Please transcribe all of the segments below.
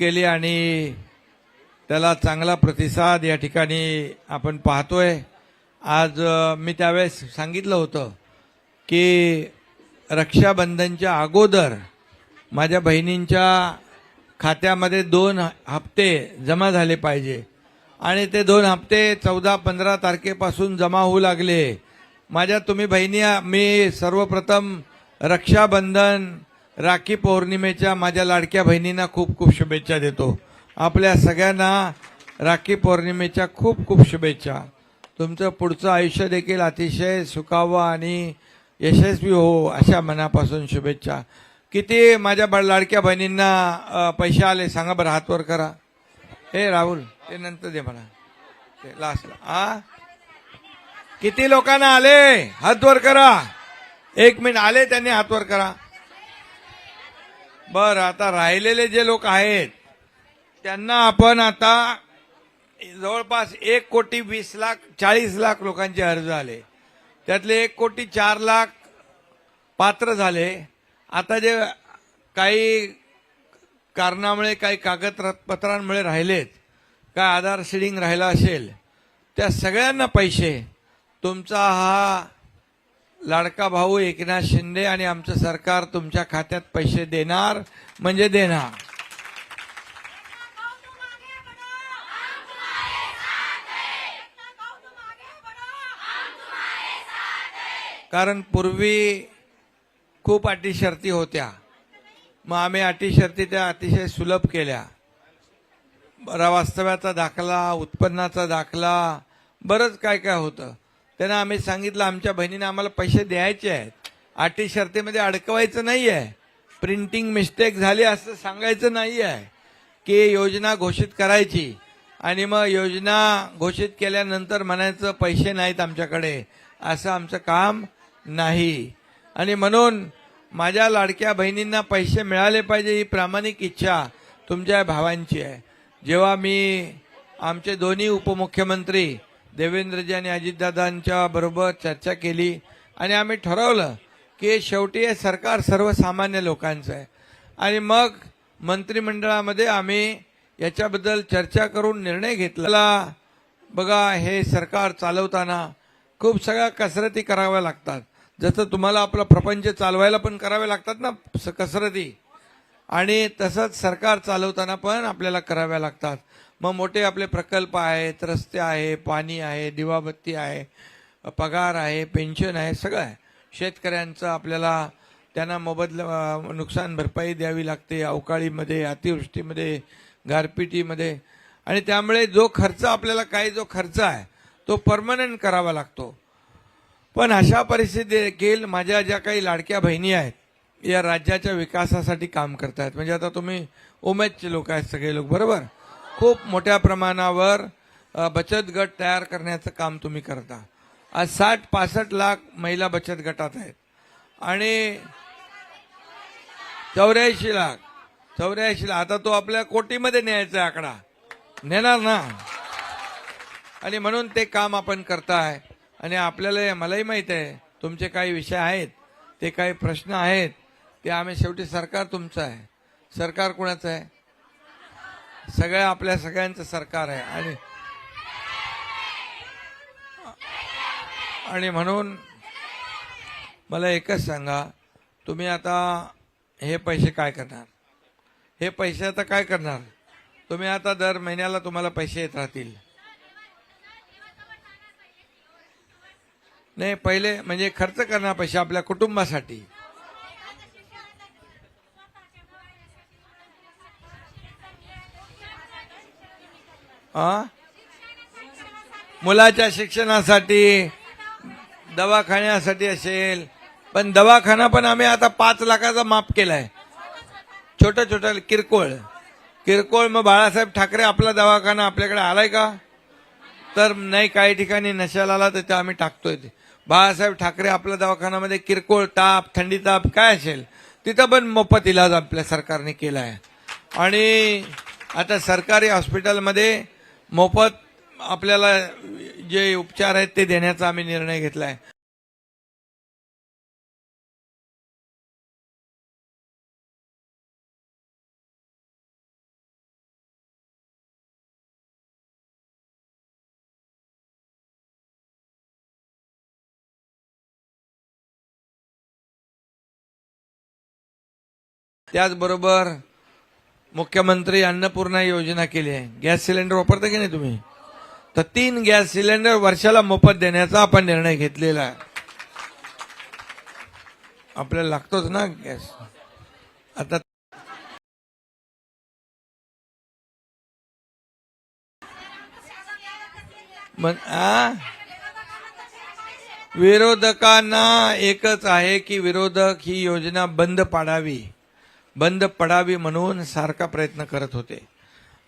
केली आणि त्याला चांगला प्रतिसाद या ठिकाणी आपण पाहतोय. आज मी त्यावेळेस सांगितलं होतं की रक्षाबंधनच्या अगोदर माझ्या बहिणींच्या खात्यामध्ये दोन हप्ते जमा झाले पाहिजे आणि ते दोन हप्ते चौदा पंधरा तारखेपासून जमा होऊ लागले. माझ्या तुम्ही बहिणी मी सर्वप्रथम रक्षाबंधन राखी पौर्णिमेच्या माझ्या लाडक्या बहिणींना खूप खूप शुभेच्छा देतो. आपल्या सगळ्यांना राखी पौर्णिमेच्या खूप खूप शुभेच्छा. तुमचं पुढचं आयुष्य देखील अतिशय सुखावं आणि यशस्वी हो अशा मनापासून शुभेच्छा. किती माझ्या ब- लाडक्या बहिणींना पैसे आले सांगा बरं हातवर करा. हे राहुल ते नंतर दे मला. ते लास्टला आ? किती लोकांना आले? हातवर करा. एक मिनिट आले त्यांनी हातवर करा. बर आता राहिलेले जे लोक आहेत त्यांना आपण आता जवळपास एक कोटी वीस लाख चाळीस लाख लोकांचे अर्ज आले. त्यातले एक कोटी चार लाख पात्र झाले. आता जे काही कारणामुळे काही कागदपत्रांमुळे राहिलेत काय आधार शिडिंग राहिला असेल त्या सगळ्यांना पैसे तुमचा हा लाडका भाऊ एकनाथ शिंदे आणि आमचं सरकार तुमच्या खात्यात पैसे देणार म्हणजे देणार. कारण पूर्वी खूप अटी शर्ती होत्या. मग आम्ही अटी शर्ती त्या अतिशय सुलभ केल्या. बरा वास्तव्याचा दाखला उत्पन्नाचा दाखला बरंच काय काय होतं. त्यांना आम्ही सांगितलं आमच्या बहिणीने आम्हाला पैसे द्यायचे आहेत. अटी शर्तीमध्ये अडकवायचं नाही आहे प्रिंटिंग मिस्टेक झाली असं सांगायचं नाही आहे की योजना घोषित करायची. आणि मग योजना घोषित केल्यानंतर म्हणायचं पैसे नाहीत आमच्याकडे. असं आमचं काम नाही. आणि म्हणून माझ्या लाडक्या बहिणींना पैसे मिळाले पाहिजे ही प्रामाणिक इच्छा तुमच्या भावांची आहे. जेव्हा मी आमचे दोन्ही उपमुख्यमंत्री देवेंद्रजी आणि अजितदादांच्या बरोबर चर्चा केली आणि आम्ही ठरवलं की शेवटी हे सरकार सर्वसामान्य लोकांचं आहे. आणि मग मंत्रिमंडळामध्ये आम्ही याच्याबद्दल चर्चा करून निर्णय घेतला. बघा हे सरकार चालवताना खूप सगळ्या कसरती कराव्या लागतात. जसं तुम्हाला आपला प्रपंच चालवायला पण करावे लागतात ना स- कसरती. आणि तसंच सरकार चालवताना पण आपल्याला कराव्या लागतात. मग मोठे आपले प्रकल्प आहेत रस्ते आहे पाणी आहे दिवाबत्ती आहे पगार आहे पेन्शन आहे सगळं आहे. शेतकऱ्यांचं आपल्याला त्यांना मोबदला नुकसान भरपाई द्यावी लागते अवकाळीमध्ये अतिवृष्टीमध्ये गारपिटीमध्ये. आणि त्यामुळे जो खर्च आपल्याला काही जो खर्च आहे तो परमनंट करावा लागतो. पण अशा परिस्थिती देखील माझ्या ज्या काही लाडक्या बहिणी आहेत या राज्याच्या विकासासाठी काम करतायत. म्हणजे आता तुम्ही उमेदचे लोक आहेत सगळे लोक बरोबर? खूप मोठ्या प्रमाणावर बचत गट तयार करण्याचं काम तुम्ही करता. आज साठ पासष्ट लाख महिला बचत गटात आहेत. आणि चौऱ्याऐंशी लाख चौऱ्याऐंशी लाख. आता तो आपल्या कोटीमध्ये न्यायचा आहे आकडा. नेणार ना. आणि म्हणून ते काम आपण करताय. आणि आपल्याला मलाही माहीत आहे तुमचे काही विषय आहेत ते काही प्रश्न आहेत ते आम्ही शेवटी सरकार तुमचं आहे. सरकार कोणाचं आहे? सगळ्या आपल्या सगळ्यांचं सरकार आहे. आणि आणि म्हणून मला एकच सांगा तुम्ही आता हे पैसे काय करणार? हे पैसे आता काय करणार? तुम्ही आता दर महिन्याला तुम्हाला पैसे येत राहतील. नाही पहिले म्हणजे खर्च करणार पैसे आपल्या कुटुंबासाठी. मुलाच्या शिक्षणासाठी दवाखान्यासाठी असेल. पण दवाखाना पण आम्ही आता पाच लाखाचा माफ केलाय. छोटं छोटं किरकोळ. किरकोळ मग बाळासाहेब ठाकरे आपला दवाखाना आपल्याकडे आलाय का? तर नाही काही ठिकाणी नशाला आला तर ते आम्ही टाकतोय ते. बाळासाहेब ठाकरे आपल्या दवाखान्यामध्ये किरकोळ ताप थंडी ताप काय असेल तिथं पण मोफत इलाज आपल्या सरकारने केला आहे आणि आता सरकारी हॉस्पिटलमध्ये मोफत आपल्याला जे उपचार आहेत ते देण्याचा आम्ही निर्णय घेतलाय. त्याचबरोबर मुख्यमंत्री अन्नपूर्णा योजना केली आहे. गॅस सिलेंडर वापरता की नाही तुम्ही? तर तीन गॅस सिलेंडर वर्षाला मोफत देण्याचा आपण निर्णय घेतलेला आहे. आपल्याला लागतोच ना गॅस. आता आ? विरोधकांना एकच आहे की विरोधक ही योजना बंद पाडावी. बंद पडावी म्हणून सारखा प्रयत्न करत होते.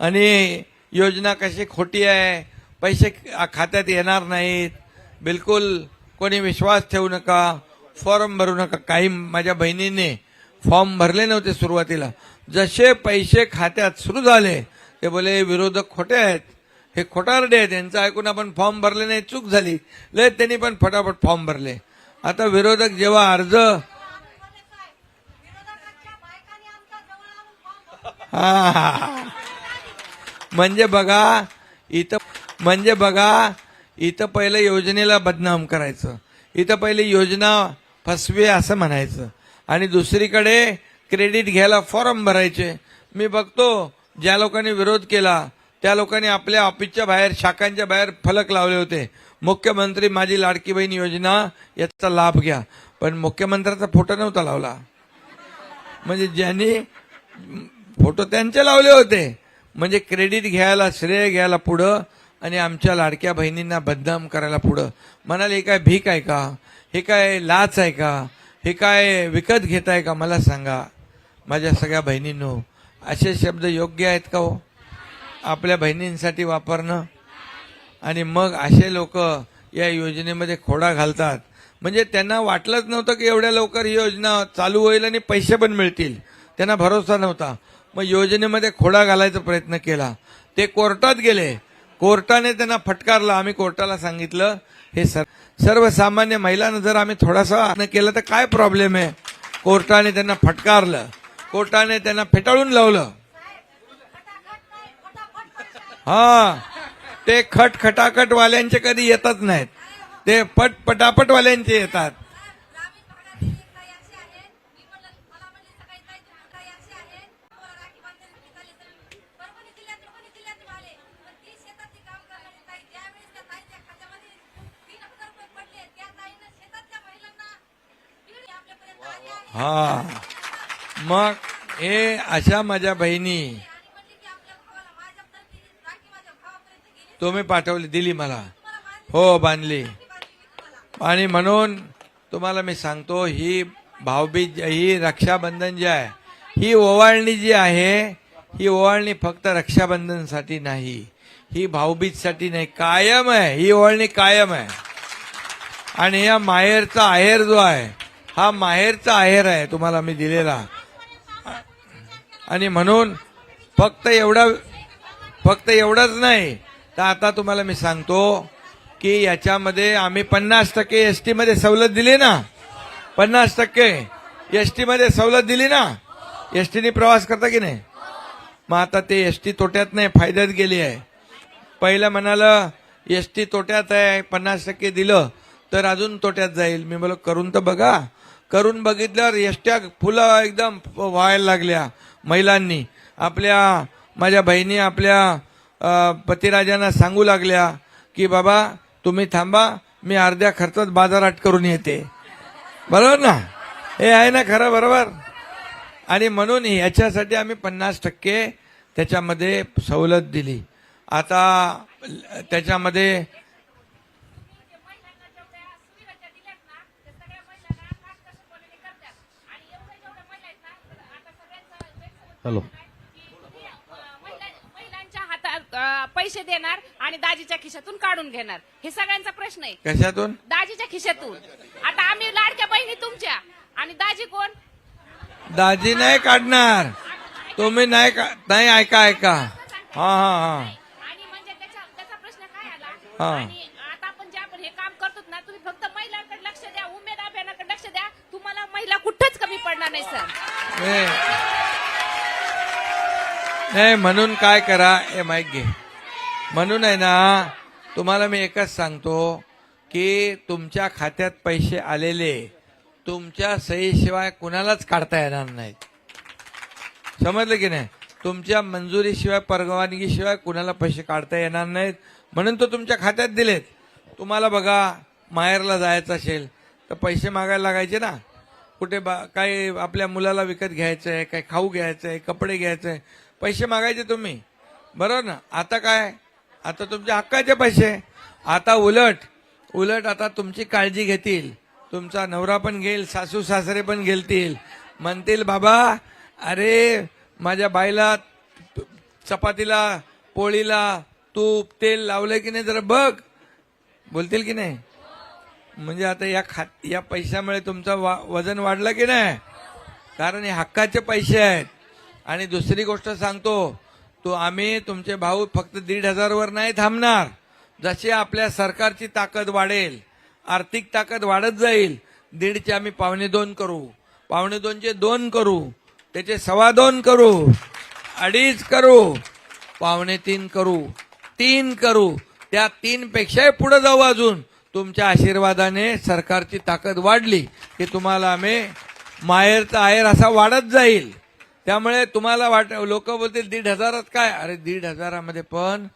आणि योजना कशी खोटी आहे पैसे खात्यात येणार नाहीत. बिलकुल कोणी विश्वास ठेवू नका फॉर्म भरू नका. काही माझ्या बहिणीने फॉर्म भरले नव्हते सुरुवातीला. जसे पैसे खात्यात सुरू झाले ते बोले विरोधक खोटे आहेत. हे खोटारडे आहेत. यांचं ऐकून आपण फॉर्म भरले नाही चूक झाली. लय त्यांनी पण फटाफट फॉर्म भरले. आता विरोधक जेव्हा अर्ज हा. म्हणजे बघा इथं म्हणजे बघा इथं पहिलं योजनेला बदनाम करायचं. इथं पहिली योजना फसवी असं म्हणायचं. आणि दुसरीकडे क्रेडिट घ्यायला फॉर्म भरायचे. मी बघतो ज्या लोकांनी विरोध केला त्या लोकांनी आपल्या ऑफिसच्या बाहेर शाखांच्या बाहेर फलक लावले होते. मुख्यमंत्री माझी लाडकी बहीण योजना याचा लाभ घ्या. पण मुख्यमंत्र्याचा फोटो नव्हता लावला. म्हणजे ज्यांनी फोटो त्यांचे लावले होते. म्हणजे क्रेडिट घ्यायला श्रेय घ्यायला पुढं आणि आमच्या लाडक्या बहिणींना बदनाम करायला पुढं. म्हणाले हे काय भीक आहे का? हे काय लाच आहे का? हे काय विकत घेताय का? मला सांगा. माझ्या सगळ्या बहिणींनो असे शब्द योग्य आहेत का हो? आपल्या बहिणींसाठी वापरणं. आणि मग असे लोक या योजनेमध्ये खोडा घालतात. म्हणजे त्यांना वाटलंच नव्हतं की एवढ्या लवकर ही योजना चालू होईल आणि पैसे पण मिळतील. त्यांना भरोसा नव्हता. मग योजनेमध्ये खोडा घालायचा प्रयत्न केला. ते कोर्टात गेले. कोर्टाने त्यांना फटकारलं. आम्ही कोर्टाला सांगितलं हे सर सर्वसामान्य महिलांना जर आम्ही थोडासा प्रयत्न केला तर काय प्रॉब्लेम आहे? कोर्टाने त्यांना फटकारलं. कोर्टाने त्यांना फेटाळून लावलं. हा. ते खट खटाखट वाल्यांचे कधी येतच नाहीत. ते पट पटापट वाल्यांचे येतात. हा. मग हे अशा माझ्या बहिणी तुम्ही पाठवली दिली मला. हो बांधली. आणि म्हणून तुम्हाला मी सांगतो ही भावबीज ही रक्षाबंधन जी आहे ही ओवाळणी जी आहे ही ओवाळणी फक्त रक्षाबंधनसाठी नाही. ही भाऊबीजसाठी नाही कायम आहे. ही ओवाळणी कायम आहे. आणि या माहेरचा आहेर जो आहे हा माहेरचा आहेर आहे तुम्हाला मी दिलेला. आणि म्हणून फक्त एवढा फक्त एवढंच नाही तर आता तुम्हाला मी सांगतो की याच्यामध्ये आम्ही पन्नास टक्के एस टीमध्ये सवलत दिली ना पन्नास टक्के एस टीमध्ये सवलत दिली ना एस टीने प्रवास करता की नाही? मग आता ते एस टी तोट्यात नाही फायद्यात गेली आहे. पहिलं म्हणालं एस टी तोट्यात आहे पन्नास टक्के दिलं तर अजून तोट्यात जाईल. मी बोल करून तर बघा करून बघितल्यावर एसट्या फुलं एकदम व्हायला लागल्या महिलांनी. आपल्या माझ्या बहिणी आपल्या पतिराजांना सांगू लागल्या की बाबा तुम्ही थांबा मी अर्ध्या खर्चात बाजारात करून येते. बरोबर ना? हे आहे ना खरं बरोबर? आणि म्हणून ह्याच्यासाठी आम्ही पन्नास टक्के त्याच्यामध्ये सवलत दिली. आता त्याच्यामध्ये हॅलो. महिलांच्या हातात पैसे देणार आणि दाजीच्या खिशातून काढून घेणार. हे सगळ्यांचा प्रश्न आहे. कशातून? दाजीच्या खिशातून. आता आम्ही लाडक्या बहिणी तुमच्या. आणि दाजी कोण? दाजी नाही काढणार. तुम्ही नाही का- नाही ऐका ऐका. हा हा हा. आणि म्हणजे त्याच्या त्याचा प्रश्न काय आला? हा. आणि आता आपण जे आपण हे काम करतो ना तुम्ही फक्त महिलांकडे लक्ष द्या उमेद अभियानाकडे लक्ष द्या. तुम्हाला महिला कुठंच कमी पडणार नाही सर. नाही नाही, म्हणून काय करा हे माहीत घे. म्हणून आहे ना तुम्हाला मी एकच सांगतो की तुमच्या खात्यात पैसे आलेले तुमच्या सहीशिवाय कुणालाच काढता येणार नाहीत. समजलं की नाही? तुमच्या मंजुरीशिवाय परवानगीशिवाय कुणाला पैसे काढता येणार नाहीत म्हणून तो तुमच्या खात्यात दिलेत. तुम्हाला बघा माहेरला जायचं असेल तर पैसे मागायला लागायचे ना. कुठे बा काही आपल्या मुलाला विकत घ्यायचं आहे काही खाऊ घ्यायचं आहे कपडे घ्यायचे आहे पैसे मागायचे तुम्ही. बरोबर ना? आता काय? आता तुमच्या हक्काचे पैसे. आता उलट उलट आता तुमची काळजी घेतील. तुमचा नवरा पण घेईल सासू सासरे पण घेतील. म्हणतील बाबा अरे माझ्या बाईला चपातीला पोळीला तूप तेल लावलंय की नाही जरा बघ. बोलतील की नाही? म्हणजे आता या खा या पैशामुळे तुमचं वा, वजन वाढलं की नाही? कारण हे हक्काचे पैसे आहेत. आणि दुसरी गोष्ट सांगतो तो आम्ही तुमचे भाऊ फक्त दीड हजारवर नाही थांबणार. जशी आपल्या सरकारची ताकद वाढेल आर्थिक ताकद वाढत जाईल दीडचे आम्ही पावणे दोन करू. पावणे दोनचे दोन करू त्याचे सव्वा दोन करू अडीच करू पावणे तीन करू तीन करू. त्या तीनपेक्षाही पुढं पुढे जाऊ अजून. तुमच्या आशीर्वादाने सरकारची ताकद वाढली की तुम्हाला आम्ही माहेरचा आहेर असा वाढत जाईल. त्यामुळे तुम्हाला वाट लोक बोलतील दीड हजारात काय? अरे दीड हजारामध्ये पण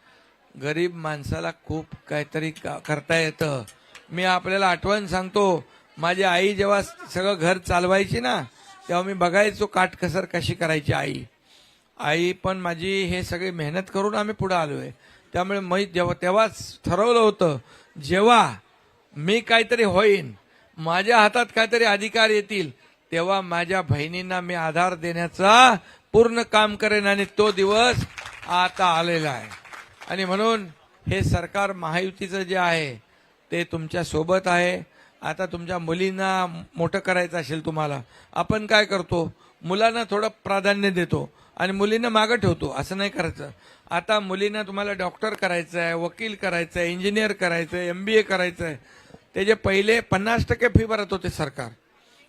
गरीब माणसाला खूप काहीतरी का- करता येतं. मी आपल्याला आठवण सांगतो माझी आई जेव्हा सगळं घर चालवायची ना तेव्हा मी बघायचो काटकसर कशी करायची आई. आई पण माझी हे सगळी मेहनत करून आम्ही पुढे आहे त्यामुळे मी जेव्हा तेव्हाच ठरवलं होतं जेव्हा मी काहीतरी होईन माझ्या हातात काहीतरी अधिकार येतील तेव्हा माझ्या बहिणींना मी आधार देण्याचा पूर्ण काम करेन आणि तो दिवस आता आलेला आहे. आणि म्हणून हे सरकार महायुतीचं जे आहे ते तुमच्यासोबत आहे. आता तुमच्या मुलींना मोठं करायचं असेल तुम्हाला आपण काय करतो? मुलांना थोडं प्राधान्य देतो आणि मुलींना मागं ठेवतो असं नाही करायचं. आता मुलींना तुम्हाला डॉक्टर करायचं आहे वकील करायचं आहे इंजिनियर करायचं आहे एम बी ए करायचं आहे. त्याचे पहिले पन्नास टक्के फी भरत होते सरकार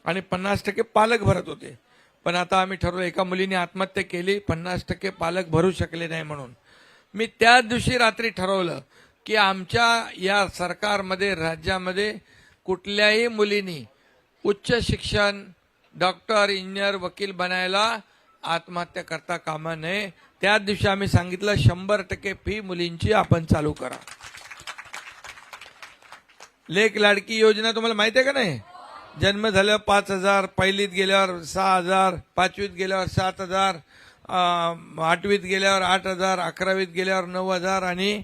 आणि पन्नास टक्के पालक भरत होते. पण आता आम्ही ठरवलं एका मुलीने आत्महत्या केली पन्नास टक्के पालक भरू शकले नाही म्हणून. मी त्याच दिवशी रात्री ठरवलं की आमच्या या सरकारमध्ये राज्यामध्ये कुठल्याही मुलीनी उच्च शिक्षण डॉक्टर इंजिनियर वकील बनायला आत्महत्या करता कामा नये. त्याच दिवशी आम्ही सांगितलं शंभर टक्के फी मुलींची आपण चालू करा. लेख लाडकी योजना तुम्हाला माहिती आहे का नाही? जन्म झाल्यावर पाच हजार पहिलीत गेल्यावर सहा हजार पाचवीत गेल्यावर सात हजार आठवीत गेल्यावर आठ हजार अकरावीत गेल्यावर नऊ हजार आणि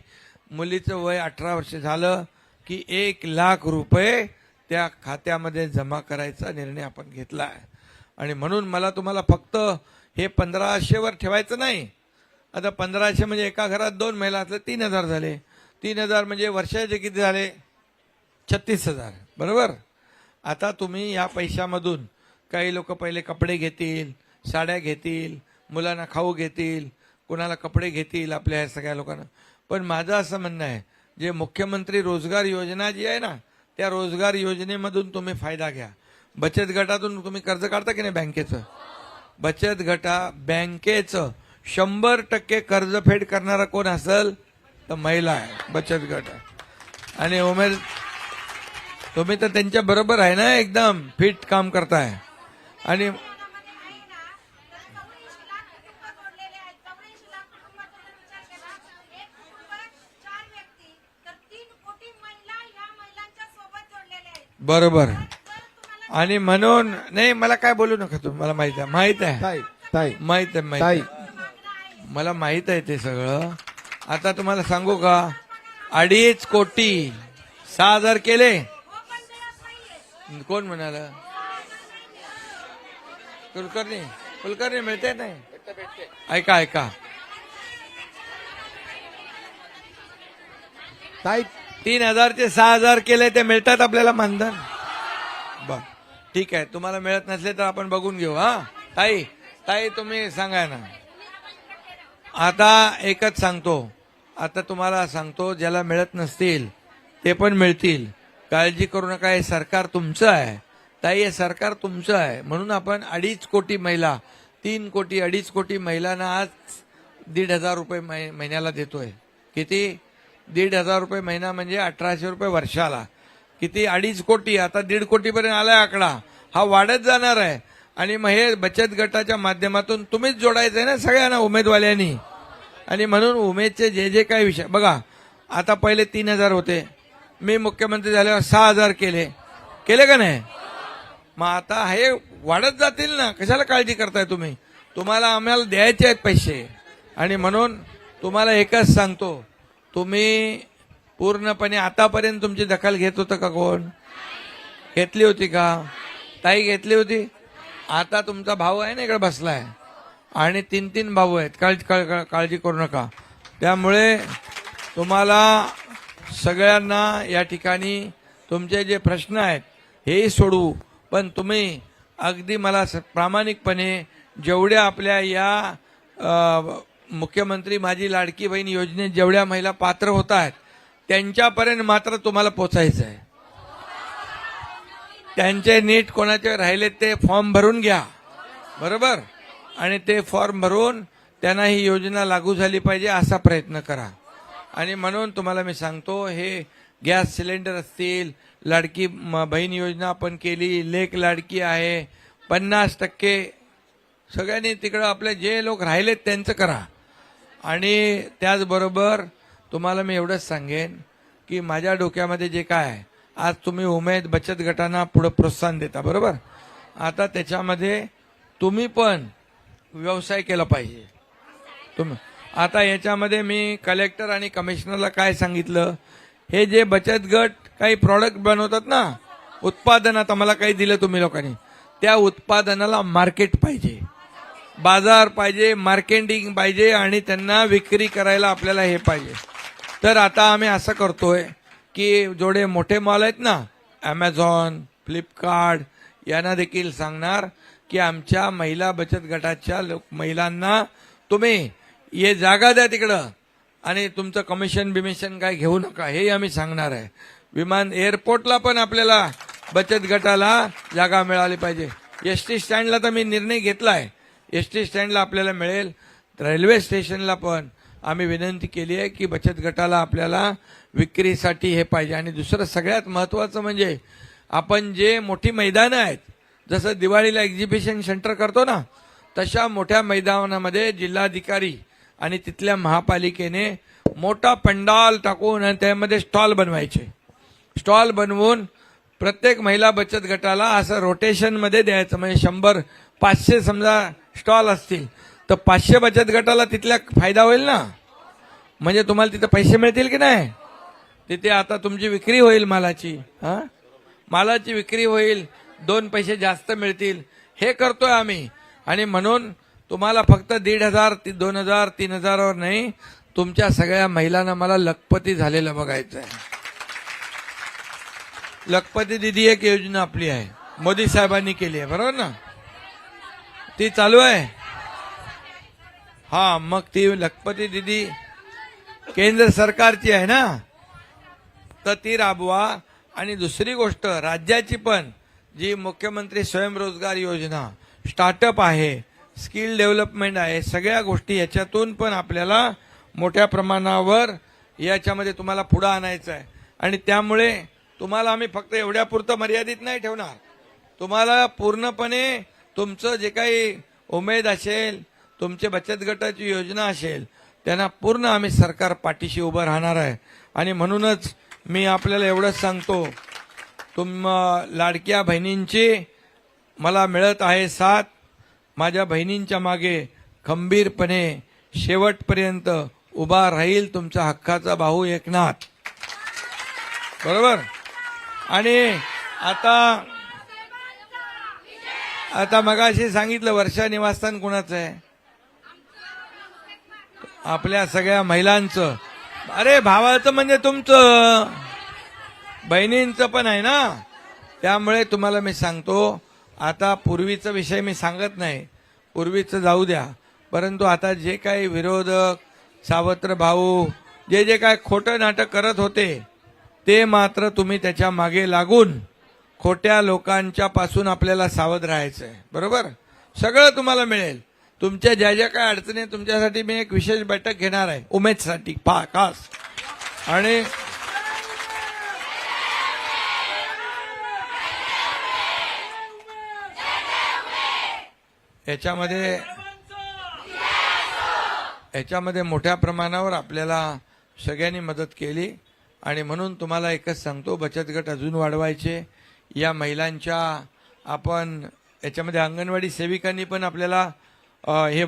मुलीचं वय अठरा वर्ष झालं की एक लाख रुपये त्या खात्यामध्ये जमा करायचा निर्णय आपण घेतला आहे. आणि म्हणून मला तुम्हाला फक्त हे पंधराशेवर ठेवायचं नाही. आता पंधराशे म्हणजे एका घरात दोन महिला असलं तीन हजार झाले. तीन हजार म्हणजे वर्षाचे किती झाले? छत्तीस हजार. बरोबर? आता तुम्ही या पैशामधून काही लोक पहिले कपडे घेतील साड्या घेतील मुलांना खाऊ घेतील कुणाला कपडे घेतील आपल्या ह्या सगळ्या लोकांना. पण माझं असं म्हणणं आहे जे मुख्यमंत्री रोजगार योजना जी आहे ना त्या रोजगार योजनेमधून तुम्ही फायदा घ्या. बचत गटातून तुम्ही कर्ज काढता की नाही बँकेचं? बचत गटा बँकेचं. शंभर टक्के कर्जफेड करणारा कोण असेल? तर महिला आहे बचत गट आणि उमेद तुम्ही तर त्यांच्या बरोबर आहे ना एकदम. फिट काम करताय. आणि बरोबर. आणि म्हणून नाही मला काय बोलू नका तुम्ही? मला माहीत आहे. माहीत आहे. माहीत आहे माहीत मला माहीत आहे ते सगळं. आता तुम्हाला सांगू का? अडीच कोटी सहा हजार केले. कोण म्हणाला? कुलकर्णी. कुलकर्णी मिळते नाही? ऐका ऐका. ताई तीन हजारचे सहा हजार केले ते मिळतात आपल्याला मानधन? बर. ठीक आहे. तुम्हाला मिळत नसले तर आपण बघून घेऊ हा? ताई ताई तुम्ही सांगा ना. आता एकच सांगतो. आता तुम्हाला सांगतो ज्याला मिळत नसतील ते पण मिळतील. काळजी करू नका हे सरकार तुमचं आहे. ताई हे सरकार तुमचं आहे. म्हणून आपण अडीच कोटी महिला तीन कोटी अडीच कोटी महिलांना आज दीड हजार रुपये मै- महिन्याला देतोय. किती? दीड हजार रुपये महिना म्हणजे अठराशे रुपये वर्षाला. किती? अडीच कोटी. आता दीड कोटीपर्यंत आलाय आकडा. हा वाढत जाणार आहे. आणि मग हे बचत गटाच्या माध्यमातून तुम्हीच जोडायचं आहे ना सगळ्यांना उमेदवाल्यांनी आणि म्हणून उमेदचे जे जे काही विषय बघा आता पहिले तीन हजार होते. मी मुख्यमंत्री झाल्यावर सहा हजार केले. केले का नाही? मग आता हे वाढत जातील ना? कशाला काळजी करताय तुम्ही? तुम्हाला आम्हाला द्यायचे आहेत पैसे. आणि म्हणून तुम्हाला एकच सांगतो. तुम्ही पूर्णपणे आतापर्यंत तुमची दखल घेत होतं का कोण? घेतली होती का? ताई घेतली होती? आता तुमचा भाऊ आहे ना इकडे बसलाय. आणि तीन तीन भाऊ आहेत. काळजी काळ- काळजी करू नका. त्यामुळे तुम्हाला सगळ्यांना या ठिकाणी तुमचे जे प्रश्न आहेत हेही सोडवू. पण तुम्ही अगदी मला स- प्रामाणिकपणे जेवढ्या आपल्या या मुख्यमंत्री माझी लाडकी बहीण योजनेत जेवढ्या महिला पात्र होत आहेत त्यांच्यापर्यंत मात्र तुम्हाला पोचायचं आहे. त्यांचे नीट कोणाचे राहिले ते फॉर्म भरून घ्या. बरोबर? आणि ते फॉर्म भरून त्यांना ही योजना लागू झाली पाहिजे असा प्रयत्न करा. आणि म्हणून तुम्हाला मी सांगतो हे गॅस सिलेंडर असतील लाडकी म- बहीण योजना आपण केली लेख लाडकी आहे पन्नास टक्के सगळ्यांनी तिकडं आपले जे लोक राहिलेत त्यांचं करा. आणि त्याचबरोबर तुम्हाला मी एवढंच सांगेन की माझ्या डोक्यामध्ये जे काय आहे आज तुम्ही उमेद बचत गटांना पुढं प्रोत्साहन देता बरोबर? आता त्याच्यामध्ये तुम्ही पण व्यवसाय केला पाहिजे. तुम्ही आता याच्यामध्ये मी कलेक्टर आणि कमिशनरला काय सांगितलं? हे जे बचत गट काही प्रॉडक्ट बनवतात ना उत्पादन आता मला काही दिलं तुम्ही लोकांनी. त्या उत्पादनाला मार्केट पाहिजे. बाजार पाहिजे मार्केटिंग पाहिजे आणि त्यांना विक्री करायला आपल्याला हे पाहिजे. तर आता आम्ही असं करतोय की जेवढे मोठे मॉल आहेत ना ॲमेझॉन फ्लिपकार्ट यांना देखील सांगणार की आमच्या महिला बचत गटाच्या लोक- महिलांना तुम्ही ये जागा द्या तिकडं. आणि तुमचं कमिशन बिमिशन काय घेऊ नका हे आम्ही सांगणार आहे. विमान एअरपोर्टला पण आपल्याला बचत गटाला जागा मिळाली पाहिजे. एस टी स्टँडला तर मी निर्णय घेतला आहे एस टी स्टँडला आपल्याला मिळेल. रेल्वे स्टेशनला पण आम्ही विनंती केली आहे की बचत गटाला आपल्याला विक्रीसाठी हे पाहिजे. आणि दुसरं सगळ्यात महत्त्वाचं म्हणजे आपण जे मोठी मैदानं आहेत जसं दिवाळीला एक्झिबिशन सेंटर करतो ना तशा मोठ्या मैदानामध्ये जिल्हाधिकारी आणि तिथल्या महापालिकेने मोठा पंडाल टाकून आणि त्यामध्ये स्टॉल बनवायचे. स्टॉल बनवून प्रत्येक महिला बचत गटाला असं रोटेशनमध्ये द्यायचं. म्हणजे शंभर पाचशे समजा स्टॉल असतील तर पाचशे बचत गटाला तिथल्या फायदा होईल ना? म्हणजे तुम्हाला तिथं पैसे मिळतील की नाही? तिथे आता तुमची विक्री होईल मालाची हा? मालाची विक्री होईल दोन पैसे जास्त मिळतील. हे करतोय आम्ही. आणि म्हणून तुम्हाला फक्त दीड हजार ती- दोन हजार तीन हजारावर नाही तुमच्या सगळ्या महिलांना मला लखपती झालेलं बघायचं आहे लखपती दिदी एक योजना आपली आहे. मोदी साहेबांनी केली आहे बरोबर ना? ती चालू आहे. हा मग ती लखपती दिदी केंद्र सरकारची आहे ना? तर ती राबवा. आणि दुसरी गोष्ट राज्याची पण जी मुख्यमंत्री स्वयंरोजगार योजना स्टार्टअप आहे स्किल डेव्हलपमेंट आहे सगळ्या गोष्टी याच्यातून पण आपल्याला मोठ्या प्रमाणावर याच्यामध्ये तुम्हाला पुढं आणायचं आहे. आणि त्यामुळे तुम्हाला आम्ही फक्त एवढ्यापुरतं मर्यादित नाही ठेवणार. तुम्हाला पूर्णपणे तुमचं जे काही उमेद असेल तुमचे बचत गटाची योजना असेल त्यांना पूर्ण आम्ही सरकार पाठीशी उभं राहणार आहे. आणि म्हणूनच मी आपल्याला एवढंच सांगतो तुम लाडक्या बहिणींची मला मिळत आहे साथ. माझ्या बहिणींच्या मागे खंबीरपणे शेवटपर्यंत उभा राहील तुमचा हक्काचा भाऊ एकनाथ. बरोबर? आणि आता आता मगाशी सांगितलं वर्षा निवासस्थान कुणाचं आहे? आपल्या सगळ्या महिलांचं. अरे भावाचं म्हणजे तुमचं. बहिणींचं पण आहे ना? त्यामुळे तुम्हाला मी सांगतो आता पूर्वीचा विषय मी सांगत नाही. पूर्वीचं जाऊ द्या. परंतु आता जे काही विरोधक सावत्र भाऊ जे जे काय खोटं नाटक करत होते ते मात्र तुम्ही त्याच्यामागे लागून खोट्या लोकांच्या पासून आपल्याला सावध राहायचं आहे बरोबर? सगळं तुम्हाला मिळेल. तुमच्या ज्या ज्या काय अडचणी तुमच्यासाठी मी एक विशेष बैठक घेणार आहे. उमेदसाठी पा खास. आणि याच्यामध्ये याच्यामध्ये मोठ्या प्रमाणावर आपल्याला सगळ्यांनी मदत केली. आणि म्हणून तुम्हाला एकच सांगतो बचत गट अजून वाढवायचे. या महिलांच्या आपण याच्यामध्ये अंगणवाडी सेविकांनी पण आपल्याला हे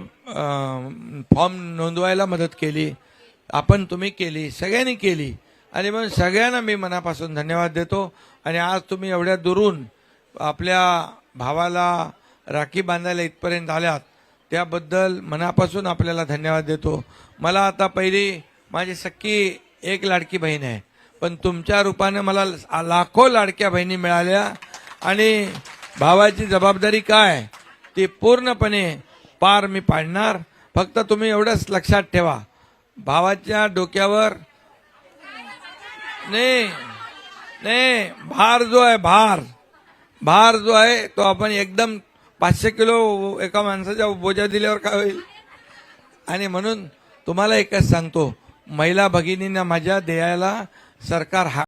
फॉर्म नोंदवायला मदत केली. आपण तुम्ही केली सगळ्यांनी केली. आणि म्हणून सगळ्यांना मी मनापासून धन्यवाद देतो. आणि आज तुम्ही एवढ्या दुरून आपल्या भावाला राखी बांधायला इथपर्यंत आल्यात. त्याबद्दल मनापासून आपल्याला धन्यवाद देतो. मला आता पहिली माझी सख्खी एक लाडकी बहीण आहे. पण तुमच्या रूपाने मला लाखो लाडक्या बहिणी मिळाल्या. आणि भावाची जबाबदारी काय ती पूर्णपणे पार मी पाडणार. फक्त तुम्ही एवढंच लक्षात ठेवा. भावाच्या डोक्यावर नाही नाही भार जो आहे भार. भार जो आहे तो आपण एकदम पाचशे किलो एका माणसाच्या बोजा दिल्यावर काय होईल? आणि म्हणून तुम्हाला एकच सांगतो महिला भगिनींना माझ्या देयाला सरकार हा